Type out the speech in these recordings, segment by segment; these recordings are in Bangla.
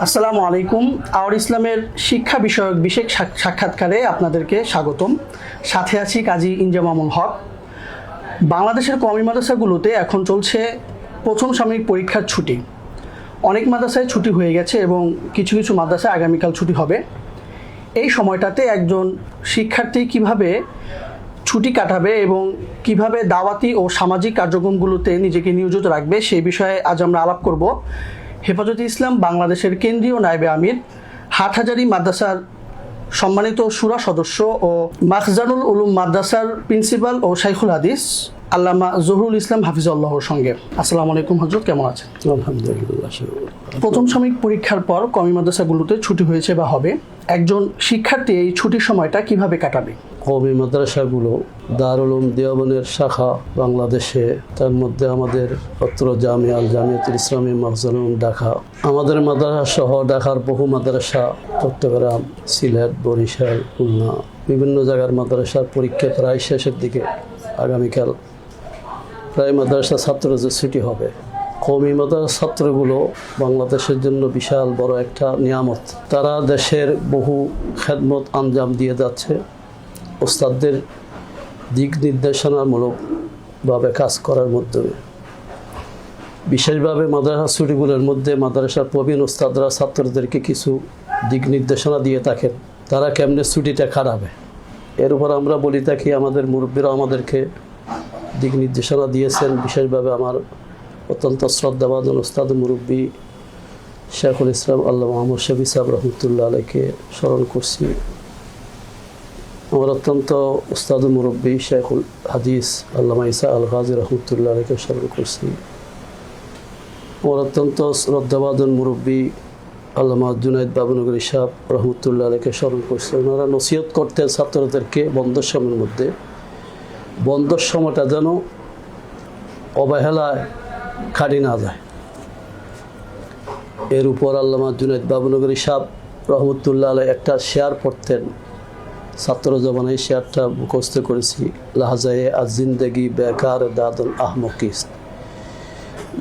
আসসালামু আলাইকুম। আওয়ার ইসলামের শিক্ষা বিষয়ক বিশেষ সাক- সাক্ষাৎকারে আপনাদেরকে স্বাগতম। সাথে আছি কাজী ইনজামামুল হক। বাংলাদেশের কমি মাদ্রাসাগুলোতে এখন চলছে প্রথম সাময়িক পরীক্ষার ছুটি। অনেক মাদ্রাসায় ছুটি হয়ে গেছে এবং কিছু কিছু মাদ্রাসায় আগামীকাল ছুটি হবে। এই সময়টাতে একজন শিক্ষার্থী কীভাবে ছুটি কাটাবে এবং কীভাবে দাওয়াতি ও সামাজিক কার্যক্রমগুলোতে নিজেকে নিয়োজিত রাখবে সেই বিষয়ে আজ আমরা আলাপ করব। হেফাজতে ইসলাম বাংলাদেশের কেন্দ্রীয় নায়েবে আমির হাটহাজারি মাদ্রাসার সম্মানিত সুরা সদস্য ও মাখজানুল উলুম মাদ্রাসার প্রিন্সিপাল ও শাইখুল হাদিস আল্লামা জহুরুল ইসলাম হাফিজউল্লাহর সঙ্গে। আসসালামু আলাইকুম হজরত কেমন আছেন? আলহামদুলিল্লাহ প্রথম সাময়িক পরীক্ষার পর কমি মাদ্রাসাগুলোতে ছুটি হয়েছে বা হবে। একজন শিক্ষার্থী এই ছুটির সময়টা কীভাবে কাটাবে? কওমি মাদ্রাসাগুলো দারুল উলুম দেওয়াবনের শাখা বাংলাদেশে, তার মধ্যে আমাদের অত্র জামিয়াল জামিয়াতুল ইসলামী মখজানুম ঢাকা। আমাদের মাদ্রাসা সহ ঢাকার বহু মাদ্রাসা চট্টগ্রাম, সিলেট, বরিশাল, খুলনা, বিভিন্ন জায়গার মাদ্রাসার পরীক্ষা প্রায় শেষের দিকে আগামীকাল। প্রায় মাদ্রাসা ছাত্রদের ছুটি হবে। কৌমি মাদ্রাসা ছাত্রগুলো বাংলাদেশের জন্য বিশাল বড় একটা নিয়ামত। তারা দেশের বহু খেদমত আঞ্জাম দিয়ে যাচ্ছে। ওস্তাদদের দিক নির্দেশনামূলকভাবে কাজ করার মাধ্যমে। বিশেষভাবে মাদ্রাসা ছুটিগুলোর মধ্যে মাদ্রাসার প্রবীণ ওস্তাদরা ছাত্রদেরকে কিছু দিক নির্দেশনা দিয়ে থাকেন। তারা কেমনে ছুটিটা খারাবে এর উপর আমরা বলি থাকি, আমাদের মুরব্বীরা আমাদেরকে দিক নির্দেশনা দিয়েছেন। বিশেষভাবে আমার অত্যন্ত শ্রদ্ধাভাজন ওস্তাদ মুরব্বী শেখুল ইসলাম আল্লাহ মোহাম্মদ শফি সাহেব রহমতুল্লাহ আলাইকে স্মরণ করছি। আমার অত্যন্ত উস্তাদ মুরব্বী শেখুল হাদিস, আল্লামা ইসা আল গাজী রহমতুল্লাহ আলাইকে স্মরণ করছি। আমার অত্যন্ত শ্রদ্ধাভাজন মুরব্বী আল্লামা জুনাইদ বাবুনগরী সাহ রহমতুল্লাহ আলাইকে স্মরণ করছি। ওনারা নসিহত করতেন ছাত্রদেরকে বন্ধের সময়ের মধ্যে। বন্ধের সময়টা যেন অবহেলায় খাটি না যায়। এর উপর আল্লামা জুনাইদ বাবুনগরী সাহ রহমতুল্লাহ আলাই একটা শেয়ার পড়তেন। ছাত্র জমানায় শেয়ারটা মুখস্থ করেছি। লাহজায়ে আজ জিন্দগি বেকার দাদুল আহমকিস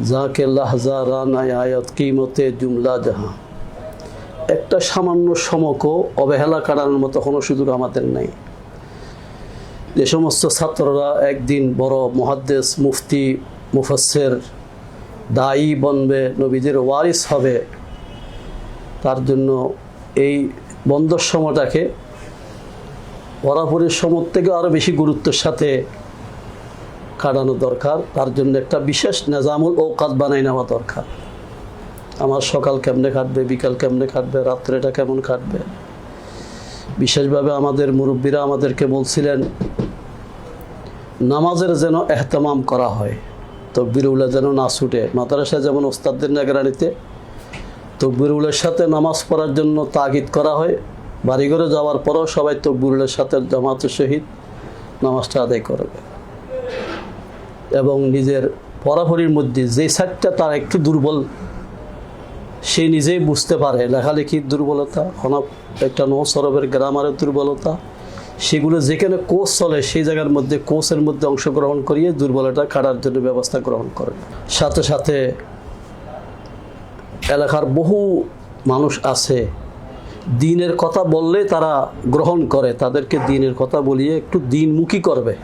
যাকে লাহজা রানায় আয়াত কিমতে জুমলা জাহা। একটা সামান্য সমকও অবহেলা কাটানোর মতো কোনো সুযোগ আমাদের নেই। যে সমস্ত ছাত্ররা একদিন বড় মহাদ্দেশ, মুফতি মুফাসের দায়ী বনবে, নবীদের ওয়ারিস হবে, তার জন্য এই বন্ধর সময়টাকে বরাবরের সময় থেকে আরও বেশি গুরুত্বের সাথে কাটানো দরকার। তার জন্য একটা বিশেষ নেজামুল ঔকাত বানাই নেওয়া দরকার। আমার সকাল কেমনে কাটবে, বিকাল কেমনে কাটবে, রাত্রেটা কেমন কাটবে? বিশেষভাবে আমাদের মুরব্বীরা আমাদেরকে বলছিলেন, নামাজের যেন এহতেমাম করা হয় তকবিরুল্লাহ যেন না ছুটে। মাদ্রাসায় যেমন ওস্তাদদের নাগরানিতে তকবিরুলের সাথে নামাজ পড়ার জন্য তাগিদ করা হয় বাড়িঘরে যাওয়ার পরেও সবাই তকবিরুলের সাথে জামাতের সহিত নামাজটা আদায় করবে। এবং নিজের পড়াপড়ির মধ্যে যে সাইডটা তার একটু দুর্বল, সে নিজেই বুঝতে পারে লেখালেখির দুর্বলতা কোনো একটা নো সরবের গ্রামারের দুর্বলতা, সেগুলো যেখানে কোচ চলে সেই জায়গার মধ্যে, কোচের মধ্যে অংশগ্রহণ করিয়ে দুর্বলতা কাটার জন্য ব্যবস্থা গ্রহণ করেন সাথে সাথে এলাকার বহু মানুষ আছে দিনের কথা বললে তারা গ্রহণ করে, তাদেরকে দিনের কথা বলিয়ে একটু দিনমুখী করবে।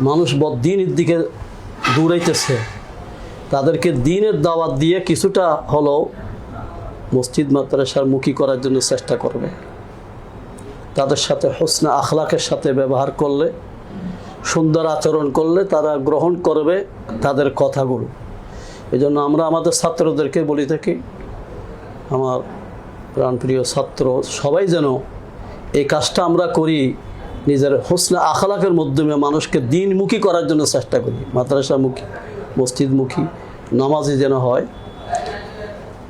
মানুষ বদিনের দিকে দৌড়াইতেছে। তাদেরকে দিনের দাওয়াত দিয়ে কিছুটা হলেও মসজিদ, মাদ্রাসার মুখী করার জন্য চেষ্টা করবে। তাদের সাথে হোসনা আখলাকের সাথে ব্যবহার করলে, সুন্দর আচরণ করলে তারা গ্রহণ করবে তাদের কথাগুলো। এই জন্য আমরা আমাদের ছাত্রদেরকে বলি থাকি, আমার প্রাণপ্রিয় ছাত্র, সবাই যেন এই কাজটা আমরা করি, নিজের হোসনা আখলাকের মাধ্যমে মানুষকে দিনমুখী করার জন্য চেষ্টা করি, মাদ্রাসামুখী, মসজিদমুখী, নামাজি যেন হয়,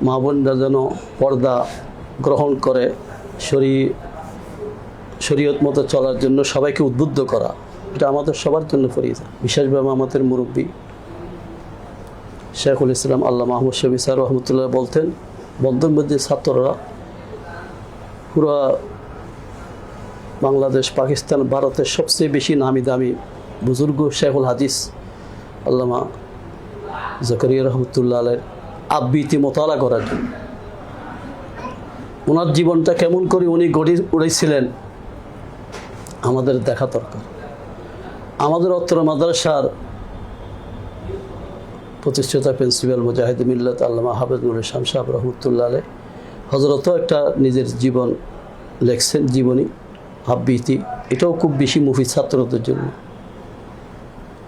মা বোনরা যেন পর্দা গ্রহণ করে, শরী, শরীয়ত মতো চলার জন্য সবাইকে উদ্বুদ্ধ করা, এটা আমাদের সবার জন্য ফরিজা। বিশেষভাবে আমাদের মুরব্বী শেখুল ইসলাম আল্লাহ মাহমুদ শবি স্যার রহমতুল্লাহ বলতেন বন্ধনবন্দি ছাত্ররা পুরো বাংলাদেশ, পাকিস্তান, ভারতের সবচেয়ে বেশি নামি দামি বুজুর্গ শেখুল হাদিস আল্লামা জাকরিয়া রহমতুল্লাহ আলের আবৃত্তি মোতালা করার জন্য ওনার জীবনটা কেমন করে উনি গড়ে উড়েছিলেন, আমাদের দেখা দরকার। আমাদের অত্র মাদ্রাসার প্রতিষ্ঠাতা প্রিন্সিপাল মুজাহিদ মিল্লাত আল্লামা হাফেজ নুর ইসলাম সাহেব রহমতুল্লাহ আলাই হজরতও একটা নিজের জীবন লেখছেন, জীবনী আবৃত্তি এটাও খুব বেশি মুফিদ ছাত্রদের জন্য।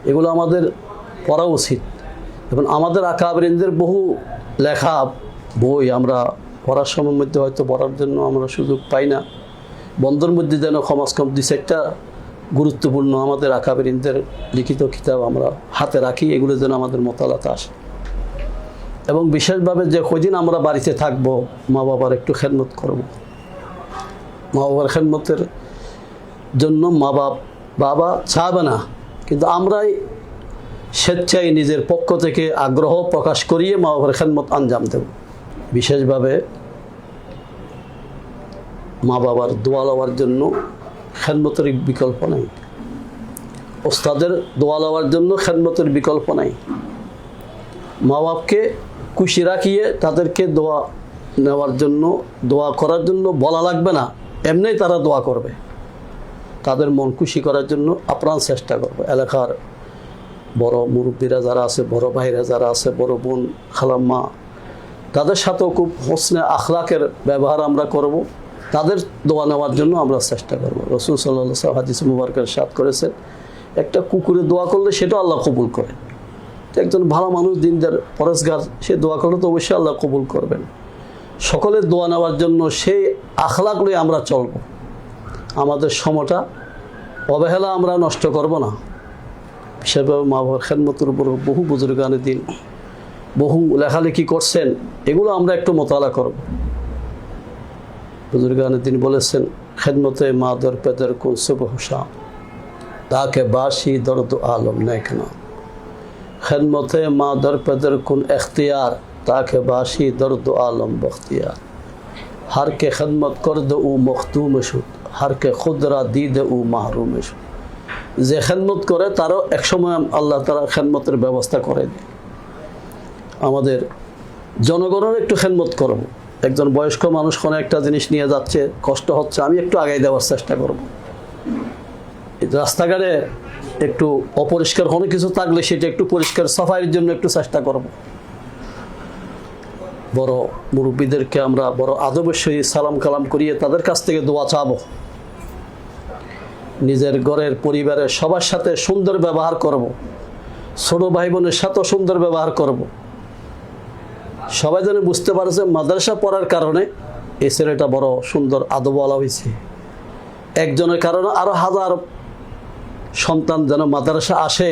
এগুলো আমাদের পড়া উচিত। এবং আমাদের আকাবরিনদের বহু লেখা, বই আমরা পড়ার সময়ের মধ্যে হয়তো পড়ার জন্য আমরা সুযোগ পাই না। বন্ধের মধ্যে যেন সমাজ কম। দু চারটা গুরুত্বপূর্ণ আমাদের আকাবরিনদের লিখিত কিতাব আমরা হাতে রাখি, এগুলো যেন আমাদের মতালাতে আসে। এবং বিশেষভাবে যে কদিন আমরা বাড়িতে থাকব, মা বাবার একটু খেদমত করব। মা বাবার খেদমতের জন্য মা বাপ, বাবা চাবে না। কিন্তু আমরাই স্বেচ্ছায় নিজের পক্ষ থেকে আগ্রহ প্রকাশ করিয়ে মা বাবার খেদমত আঞ্জাম দেব। বিশেষভাবে মা বাবার দোয়া লওয়ার জন্য খেদমতের বিকল্প নেই। ওস্তাদের দোয়া লওয়ার জন্য খেদমতের বিকল্প নাই। মা বাপকে খুশি রাখিয়ে তাদেরকে দোয়া নেওয়ার জন্য, দোয়া করার জন্য বলা লাগবে না, এমনিই তারা দোয়া করবে। তাদের মন খুশি করার জন্য আপ্রাণ চেষ্টা করবে। এলাকার বড় মুরব্বীরা যারা আছে, বড় ভাইরা যারা আছে, বড় বোন, খালাম্মা, তাদের সাথেও খুব হোসনে আখলাকের ব্যবহার আমরা করব। তাদের দোয়া নেওয়ার জন্য আমরা চেষ্টা করব। রসুল সাল্লাহ হাদিস মুবারকের সাথ করেছেন, একটা কুকুরে দোয়া করলে সেটাও আল্লাহ কবুল করেন। একজন ভালো মানুষ দিনদার পরেশগার, সে দোয়া করলে তো অবশ্যই আল্লাহ কবুল করবেন। সকলের দোয়া নেওয়ার জন্য সেই আখলাক লয়ে আমরা চলব। আমাদের সময়টা অবহেলা আমরা নষ্ট করব না। বিশেষভাবে মা বাবার খেদমতের উপর বহু বুজুর্গানের দিন। বহু লেখালেখি করছেন, এগুলো আমরা একটু মোতালা করব। বুজুর্গানের দিন বলেছেন, খেদমতে মা দর পেদর কুন সুবহ তাকে বাসি দর্দ আলম নেকনা খেদমতে মা দরপেদের কোন এখতিয়ার তাকে বাসি দর্দ আলম বখতিয়ার হার কে খেদমত কর দে উ মখতুম সুদ হার কে খুদরা দি দে উ মাহরু সুদ যে খেদমত করে তারও এক সময় আল্লাহ তারা খেদমতের ব্যবস্থা করে দেয় আমাদের জনগণের একটু খেদমত করব একজন বয়স্ক মানুষ কোনো একটা জিনিস নিয়ে যাচ্ছে কষ্ট হচ্ছে আমি একটু আগে দেওয়ার চেষ্টা করব রাস্তাঘাটে একটু অপরিষ্কার কোনো কিছু থাকলে সেটা একটু পরিষ্কার সাফাইয়ের জন্য একটু চেষ্টা করব বড় মুরব্বীদেরকে আমরা বড় আদবের সহিত সালাম কালাম করিয়ে তাদের কাছ থেকে দোয়া চাবো নিজের ঘরের পরিবারের সবার সাথে সুন্দর ব্যবহার করব। ছোট ভাই বোনের সাথেও সুন্দর ব্যবহার করব। সবাই যেন বুঝতে পারে যে মাদ্রাসা পড়ার কারণে এই ছেলেটা বড় সুন্দর আদবওয়ালা হয়েছে একজনের কারণে আরও হাজার সন্তান যেন মাদ্রাসা আসে,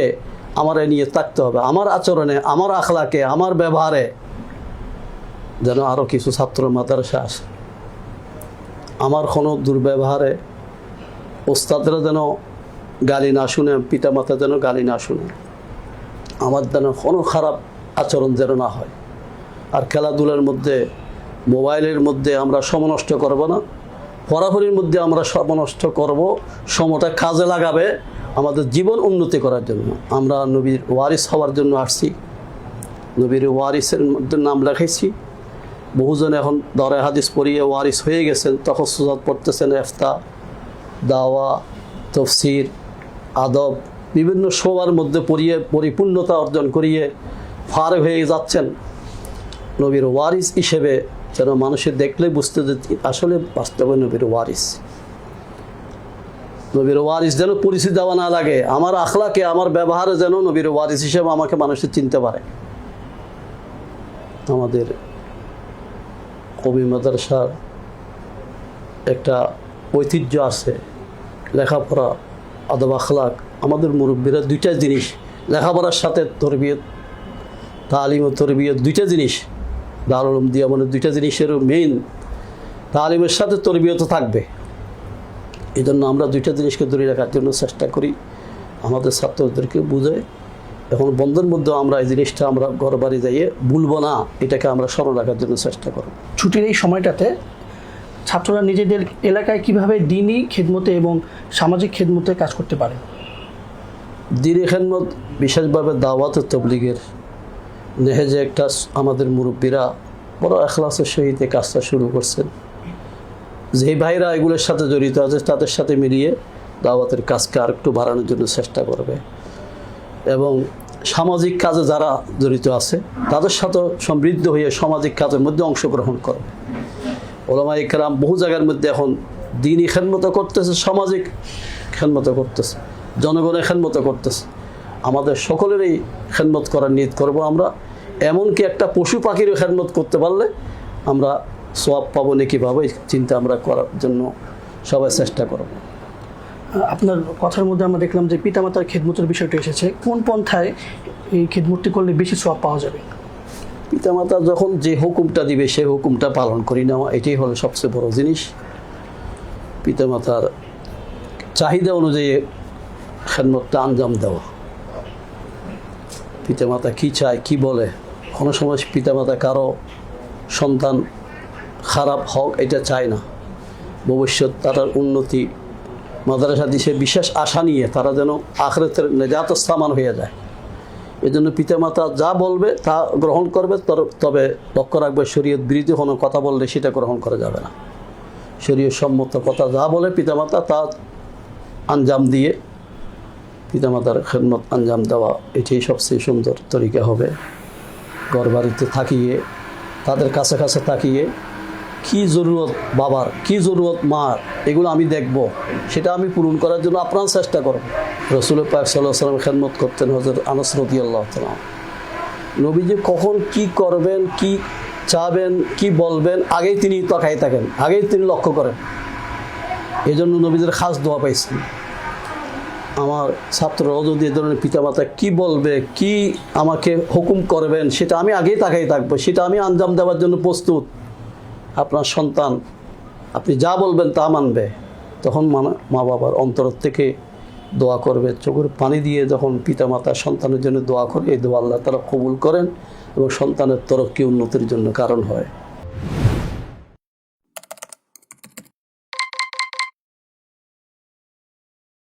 আমার এ নিয়ে থাকতে হবে। আমার আচরণে, আমার আখলাকে, আমার ব্যবহারে যেন আরও কিছু ছাত্র মাদ্রাসা আসে। আমার কোনো দুর্ব্যবহারে ওস্তাদরা যেন গালি না শুনে পিতা মাতা যেন গালি না শুনে, আমার যেন কোনো খারাপ আচরণ যেন না হয়। আর খেলাধুলার মধ্যে, মোবাইলের মধ্যে আমরা সমনষ্ট করব না। পড়াপড়ির মধ্যে আমরা সমনষ্ট করব। সময়টা কাজে লাগাবে। আমাদের জীবন উন্নতি করার জন্য। আমরা নবীর ওয়ারিস হওয়ার জন্য আসছি। নবীর ওয়ারিসের মধ্যে নাম লেখাইছি। বহুজন এখন দরে হাদিস পড়িয়ে ওয়ারিস হয়ে গেছেন তখন সুজাত পড়তেছেন এফতা, দাওয়া, তফসির, আদব, বিভিন্ন শোবার মধ্যে পড়িয়ে, পরিপূর্ণতা অর্জন করিয়ে ফার হয়ে যাচ্ছেন। নবীর ওয়ারিস হিসেবে যেন মানুষের দেখলে বুঝতে আসলে বাস্তবে নবীর ওয়ারিস। নবীর ওয়ারিস যেন পরিচিতি দেওয়া না লাগে। আমার আখলাকে, আমার ব্যবহারে যেন নবীর ওয়ারিস হিসেবে আমাকে মানুষের চিনতে পারে। আমাদের কবি মাদ্রাসার একটা ঐতিহ্য আছে, লেখাপড়া, আদব আখলাক। আমাদের মুরব্বীরা দুইটা জিনিস, লেখাপড়ার সাথে তরবিয়ত, তালিম ও তরবিয়ত দুইটা জিনিস দারুলম দিয়া মানে দুইটা জিনিসের মেইন তালিমের সাথে তরবিয়ত থাকবে। এই জন্য আমরা দুইটা জিনিসকে ধরে রাখার জন্য চেষ্টা করি। আমাদের ছাত্রদেরকে বুঝে। এখন বন্ধের মধ্যে আমরা এই জিনিসটা আমরা ঘর বাড়ি যাইয়ে ভুলবো না এটাকে আমরা স্মরণ রাখার জন্য চেষ্টা করব। ছুটির এই সময়টাতে ছাত্ররা নিজেদের এলাকায় কীভাবে দিনই খেদমতে এবং সামাজিক খেদমতে কাজ করতে পারে? দিনী খেদমত বিশেষভাবে দাওয়াত ও তবলিগের। নেহেজে একটা আমাদের মুরব্বীরা বড় এখলাসের সহিত কাজটা শুরু করছেন। যে ভাইরা এগুলোর সাথে জড়িত আছে, তাদের সাথে মিলিয়ে দাওয়াতের কাজকে আর একটু বাড়ানোর জন্য চেষ্টা করবে। এবং সামাজিক কাজে যারা জড়িত আছে, তাদের সাথে সমৃদ্ধ হয়ে সামাজিক কাজের মধ্যে অংশগ্রহণ করবে। ওলামা ইকরাম বহু জায়গার মধ্যে এখন দিনই খেনমতো করতেছে, সামাজিক খেনমতো করতেছে জনগণের খেনমতো করতেছে। আমাদের সকলেরই খেদমত করার নিয়ত করব আমরা। এমনকি একটা পশু পাখিরও খেদমত করতে পারলে আমরা সোয়াব পাবো নাকি পাবো এই চিন্তা আমরা করার জন্য সবাই চেষ্টা করব। আপনার কথার মধ্যে আমরা দেখলাম যে পিতামাতার খেদমতের বিষয়টা এসেছে। কোন পন্থায় এই খেদমতটি করলে বেশি সব পাওয়া যাবে? পিতামাতা যখন যে হুকুমটা দিবে সেই হুকুমটা পালন করি নেওয়া এটাই হলো সবচেয়ে বড় জিনিস। পিতামাতার চাহিদা অনুযায়ী খেদমতটা আঞ্জাম দেওয়া। পিতামাতা কী চায় কি বলে? কোনো সময় পিতামাতা কারও সন্তান খারাপ হোক এটা চায় না। ভবিষ্যৎ তার উন্নতি। মাদ্রাসা দিশে বিশেষ আশা নিয়ে তারা যেন আখরেতের নেজাত স্থামান হয়ে যায়। এজন্য পিতামাতা যা বলবে তা গ্রহণ করবে তবে লক্ষ্য রাখবে শরীয়ত বিরোধী কোনো কথা বললে সেটা গ্রহণ করা যাবে না। শরীয়ত সম্মত কথা যা বলে পিতামাতা তা আঞ্জাম দিয়ে পিতামাতার খেদমত আঞ্জাম দেওয়া, এটাই সবচেয়ে সুন্দর তরিকা হবে। ঘর বাড়িতে থাকিয়ে, তাদের কাছে কাছে তাকিয়ে কি জরুরত বাবার, কি জরুরত মার, এগুলো আমি দেখব। সেটা আমি পূরণ করার জন্য আপনার চেষ্টা করব। রসুল পাক সাল্লাহ সাল্লাম খেদমত করতেন হজরত আনাস রদি আল্লাহ তালাম নবীজি কখন কি করবেন, কি চাবেন, কি বলবেন, আগেই তিনি তকাই থাকেন, আগেই তিনি লক্ষ্য করেন। এই জন্য নবীদের খাস দোয়া পাইছেন আমার ছাত্ররাও যদি এ ধরনের পিতামাতা কি বলবে, কি আমাকে হুকুম করবেন, সেটা আমি আগেই তাকাই থাকব, সেটা আমি আঞ্জাম দেওয়ার জন্য প্রস্তুত। আপনার সন্তান, আপনি যা বলবেন তা মানবে। তখন মা- বাবার অন্তর থেকে দোয়া করবে। চোখের পানি দিয়ে যখন পিতা মাতা সন্তানের জন্য দোয়া করে, এই দোয়া আল্লাহ তারা কবুল করেন এবং সন্তানের তরক্কি উন্নতির জন্য কারণ হয়।